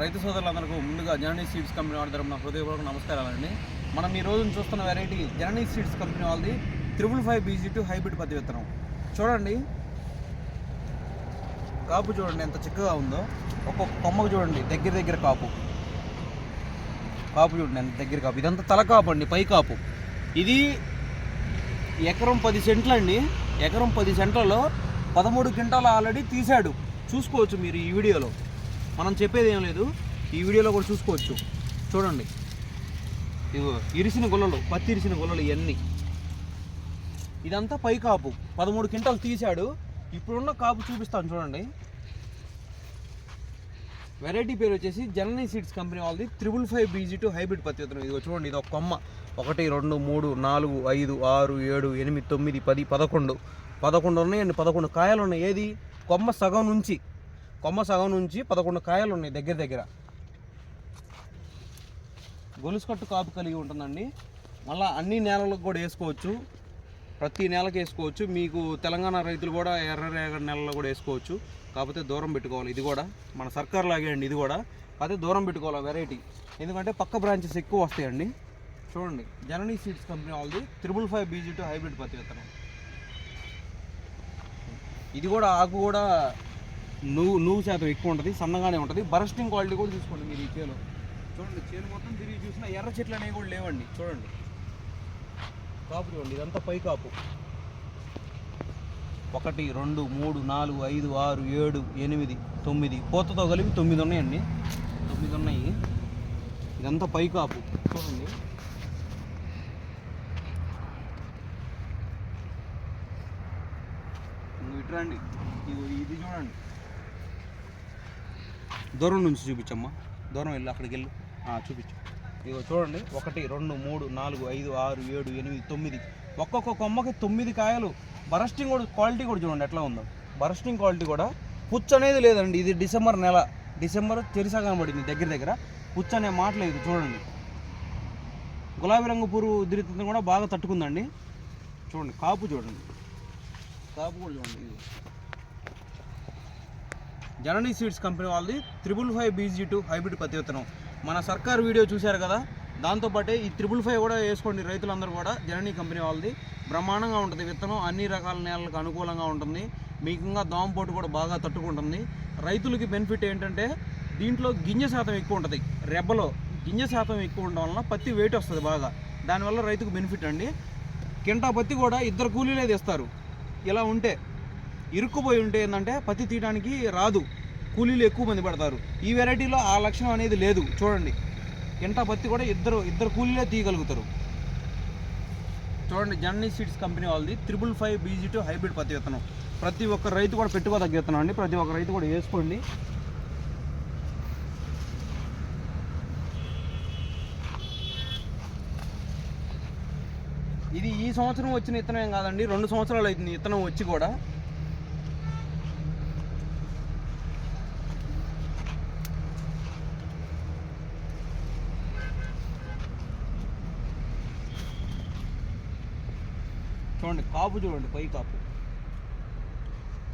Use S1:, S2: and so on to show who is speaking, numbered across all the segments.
S1: రైతు సోదరులందరికీ ముందుగా జననీ సీడ్స్ కంపెనీ వాళ్ళ తరపున హృదయపూర్వక నమస్కారాలండి మనం ఈ రోజు చూస్తున్న వెరైటీ జననీ సీడ్స్ కంపెనీ వాళ్ళది triple five BG two hybrid పత్తి విత్తనం. చూడండి. కాపు చూడండి ఎంత చిక్కగా ఉందో. ఒక్కొక్క కొమ్మకు చూడండి దగ్గర దగ్గర కాపు. కాపు చూడండి ఎంత దగ్గర కాపు. ఇదంతా తల కాపు అండి పై కాపు. ఇది ఎకరం పది సెంట్లు అండి. ఎకరం పది సెంట్లలో పదమూడు క్వింటాలు ఆల్రెడీ తీశాడు. చూసుకోవచ్చు మీరు ఈ వీడియోలో. మనం చెప్పేది ఏం లేదు. ఈ వీడియోలో కూడా చూసుకోవచ్చు. చూడండి. ఇదిగో ఇరిసిన గుల్లలు పత్తి ఇరిసిన గుల్లలు ఇవన్నీ ఇదంతా పై కాపు పదమూడు క్వింటాలు తీశాడు. ఇప్పుడున్న కాపు చూపిస్తాను చూడండి. వెరైటీ పేరు వచ్చేసి జననీ సీడ్స్ కంపెనీ వాళ్ళది. Triple five BG two hybrid పత్తి విత్తనం. ఇదిగో చూడండి ఇది ఒక కొమ్మ. ఒకటి రెండు మూడు నాలుగు ఐదు ఆరు ఏడు ఎనిమిది తొమ్మిది పది పదకొండు. పదకొండు ఉన్నాయండి పదకొండు కాయలు ఉన్నాయి. ఏది? కొమ్మ సగం నుంచి కొమ్మ సగం నుంచి పదకొండు కాయలు ఉన్నాయి దగ్గర దగ్గర. గొలుసు కట్టు కాపు కలిగి ఉంటుందండి. మళ్ళీ అన్ని నేలలకు కూడా వేసుకోవచ్చు. ప్రతి నెలకు వేసుకోవచ్చు. మీకు తెలంగాణ రైతులు కూడా ఎర్ర రేగడి నెలలో కూడా వేసుకోవచ్చు. కాకపోతే దూరం పెట్టుకోవాలి. ఇది కూడా మన సర్కార్ లాగే అండి ఇది కూడా. కాకపోతే దూరం పెట్టుకోవాలి వెరైటీ. ఎందుకంటే పక్క బ్రాంచెస్ ఎక్కువ వస్తాయండి. చూడండి. జననీ సీడ్స్ కంపెనీ వాళ్ళది. Triple five BG two hybrid పత్తి విత్తనం. ఇది కూడా ఆకు కూడా నువ్వు నువ్వు శాతం ఎక్కువ ఉంటుంది సన్నగానే ఉంటుంది. బరస్టింగ్ క్వాలిటీ కూడా చూసుకోండి మీరు ఈ చేలో. చూడండి చేను మొత్తం తిరిగి చూసినా ఎర్ర చెట్లు అనేవి కూడా లేవండి. చూడండి. కాపు చూడండి ఇదంతా పై కాపు. ఒకటి రెండు మూడు నాలుగు ఐదు ఆరు ఏడు ఎనిమిది తొమ్మిది. పూతతో కలిపి తొమ్మిది ఉన్నాయండి. తొమ్మిది ఉన్నాయి. ఇదంతా పై కాపు. చూడండి. నువ్వు ఇటు రండి. ఇది చూడండి. దూరం నుంచి చూపించమ్మా. దూరం వెళ్ళి అక్కడికి వెళ్ళి. చూపించు. ఇదిగో చూడండి ఒకటి రెండు మూడు నాలుగు ఐదు ఆరు ఏడు ఎనిమిది తొమ్మిది. ఒక్కొక్క కొమ్మకి తొమ్మిది కాయలు. బరస్టింగ్ కూడా క్వాలిటీ కూడా చూడండి ఎట్లా ఉందో. బరస్టింగ్ క్వాలిటీ కూడా. పుచ్చు అనేది లేదండి ఇది డిసెంబర్ నెల. డిసెంబర్ తెరిసా కనబడింది దగ్గర దగ్గర. పుచ్చు అనే మాట లేదు చూడండి. గులాబీ రంగు పురుగు ఉద్రితం కూడా బాగా తట్టుకుందండి. చూడండి కాపు చూడండి. కాపు కూడా చూడండి ఇది జననీ సీడ్స్ కంపెనీ వాళ్ళది triple five BG two hybrid పత్తి విత్తనం. మన సర్కార్ వీడియో చూశారు కదా దాంతోపాటే ఈ త్రిబుల్ ఫైవ్ కూడా వేసుకోండి రైతులందరూ కూడా జననీ కంపెనీ వాళ్ళది. బ్రహ్మాండంగా ఉంటుంది విత్తనం అన్ని రకాల నేలలకు అనుకూలంగా ఉంటుంది. మీకు ఇంకా దోమపోటు కూడా బాగా తట్టుకుంటుంది. రైతులకి బెనిఫిట్ ఏంటంటే దీంట్లో గింజ శాతం ఎక్కువ ఉంటుంది. రెబ్బలో గింజ శాతం ఎక్కువ ఉండడం వలన పత్తి వెయిట్ వస్తుంది బాగా. దానివల్ల రైతుకు బెనిఫిట్ అండి. కింటా పత్తి కూడా ఇద్దరు కూలీలే తెస్తారు. ఇలా ఉంటే ఇరుక్కుపోయి ఉంటే ఏంటంటే పత్తి తీయడానికి రాదు. కూలీలు ఎక్కువ మంది పడతారు. ఈ వెరైటీలో ఆ లక్షణం అనేది లేదు. చూడండి. కింటా పత్తి కూడా ఇద్దరు ఇద్దరు కూలీలే తీయగలుగుతారు. చూడండి జర్నీ సీడ్స్ కంపెనీ వాళ్ళది. Triple five BG two hybrid పత్తి విత్తనం. ప్రతి ఒక్క రైతు కూడా పెట్టుకోదగ్గ విత్తనం అండి. ప్రతి ఒక్క రైతు కూడా వేసుకోండి. ఇది ఈ సంవత్సరం వచ్చిన విత్తనం ఏం కాదండి. రెండు సంవత్సరాలు అవుతుంది విత్తనం వచ్చి కూడా. చూడండి కాపు చూడండి పై కాపు.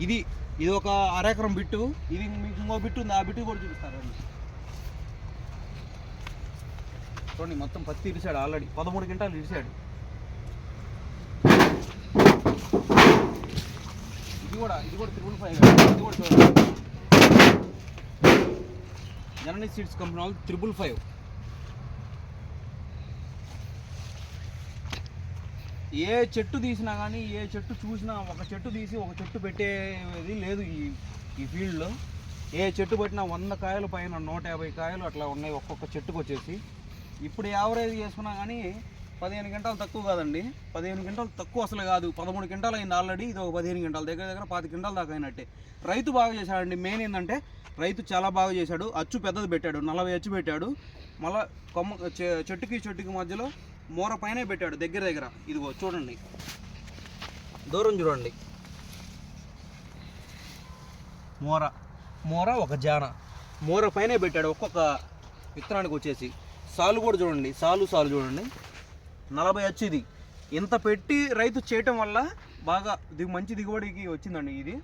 S1: ఇది ఇది ఒక అరెకరం బిట్టు ఇది మీకు ఇంకో బిట్టు ఉంది ఆ బిట్టు కూడా చూపిస్తారండి చూడండి మొత్తం పత్తి ఇరిశాడు ఆల్రెడీ. పదమూడు గంటలు ఇరిశాడు ఇది కూడా ఇది కూడా త్రిపుల్ ఫైవ్ ఇది కూడా చూడండి. జర్నలిస్ట్ సీడ్స్ కంపెనీ వాళ్ళు త్రిపుల్ ఫైవ్ ఏ చెట్టు తీసినా కానీ ఏ చెట్టు చూసినా ఒక చెట్టు తీసి ఒక చెట్టు పెట్టేది లేదు ఈ ఈ ఫీల్డ్లో. ఏ చెట్టు పెట్టినా వంద కాయలు పైన నూట యాభై కాయలు అట్లా ఉన్నాయి ఒక్కొక్క చెట్టుకు వచ్చేసి. ఇప్పుడు యావరేజ్ చేసుకున్నా కానీ పదిహేను గంటలు తక్కువ కాదండి. పదిహేను గంటలు తక్కువ అసలు కాదు. పదమూడు గంటలు అయింది ఆల్రెడీ ఇది ఒక పదిహేను గంటల దగ్గర దగ్గర పాతి గంటల దాకా అయినట్టే. రైతు బాగా చేశాడండి. మెయిన్ ఏంటంటే రైతు చాలా బాగా చేశాడు. అచ్చు పెద్దది పెట్టాడు. నలభై అచ్చు పెట్టాడు. మళ్ళా కొమ్మ చె- చెట్టుకి చెట్టుకి మధ్యలో మూర పైనే పెట్టాడు దగ్గర దగ్గర. ఇదిగో చూడండి. దూరం చూడండి. మూర. మూర ఒక జాన. మూర పైనే పెట్టాడు ఒక్కొక్క విత్తనానికి వచ్చేసి. సాలు కూడా చూడండి సాలు సాలు చూడండి. నలభై వచ్చేది ఇంత పెట్టి రైతు చేయటం వల్ల బాగా దిగు మంచి దిగుబడికి వచ్చిందండి ఇది.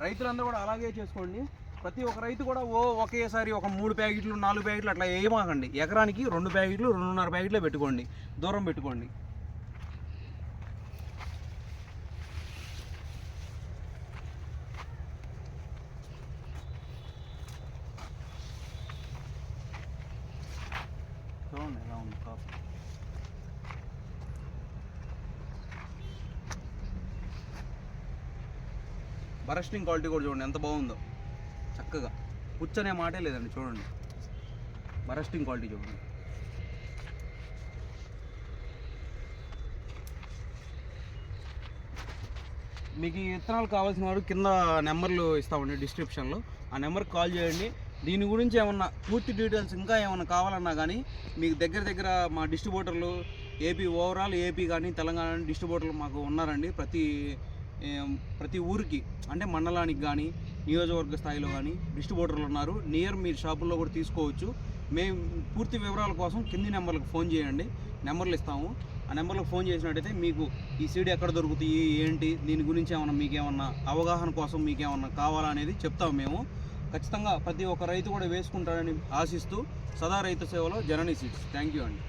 S1: రైతులందరూ కూడా అలాగే చేసుకోండి. ప్రతి ఒక్క రైతు కూడా ఓ ఒకేసారి ఒక మూడు ప్యాకెట్లు నాలుగు ప్యాకెట్లు అట్లా ఏమాకండి. ఎకరానికి రెండు ప్యాకెట్లు రెండున్నర ప్యాకెట్లే పెట్టుకోండి. దూరం పెట్టుకోండి. చూడండి ఎలా ఉంది కాపు బరస్టింగ్ క్వాలిటీ కూడా చూడండి ఎంత బాగుందో. చక్కగా. పుచ్చనే మాటే లేదండి చూడండి. బరస్టింగ్ క్వాలిటీ చూడండి. మీకు ఈ విత్తనాలు కావాల్సిన వారు కింద నెంబర్లు ఇస్తామండి డిస్క్రిప్షన్లో. ఆ నెంబర్కి కాల్ చేయండి. దీని గురించి ఏమన్నా పూర్తి డీటెయిల్స్ ఇంకా ఏమన్నా కావాలన్నా కానీ మీకు దగ్గర దగ్గర మా డిస్ట్రిబ్యూటర్లు ఏపీ ఓవరాల్ ఏపీ కానీ తెలంగాణ డిస్ట్రిబ్యూటర్లు మాకు ఉన్నారండి. ప్రతి ప్రతి ఊరికి అంటే మండలానికి కానీ నియోజకవర్గ స్థాయిలో కానీ డిస్ట్రిబ్యూటర్లు ఉన్నారు. నియర్ మీరు షాపుల్లో కూడా తీసుకోవచ్చు. మేము పూర్తి వివరాల కోసం కింది నెంబర్లకు ఫోన్ చేయండి. నెంబర్లు ఇస్తాము. ఆ నెంబర్లకు ఫోన్ చేసినట్టయితే మీకు ఈ సీడీ ఎక్కడ దొరుకుతాయి ఏంటి దీని గురించి ఏమన్నా మీకు ఏమన్నా అవగాహన కోసం మీకేమన్నా కావాలా అనేది చెప్తాము మేము. ఖచ్చితంగా ప్రతి ఒక్క రైతు కూడా వేసుకుంటాడని ఆశిస్తూ సదా రైతు సేవలో జననీ సీడ్స్. థ్యాంక్ యూ అండి.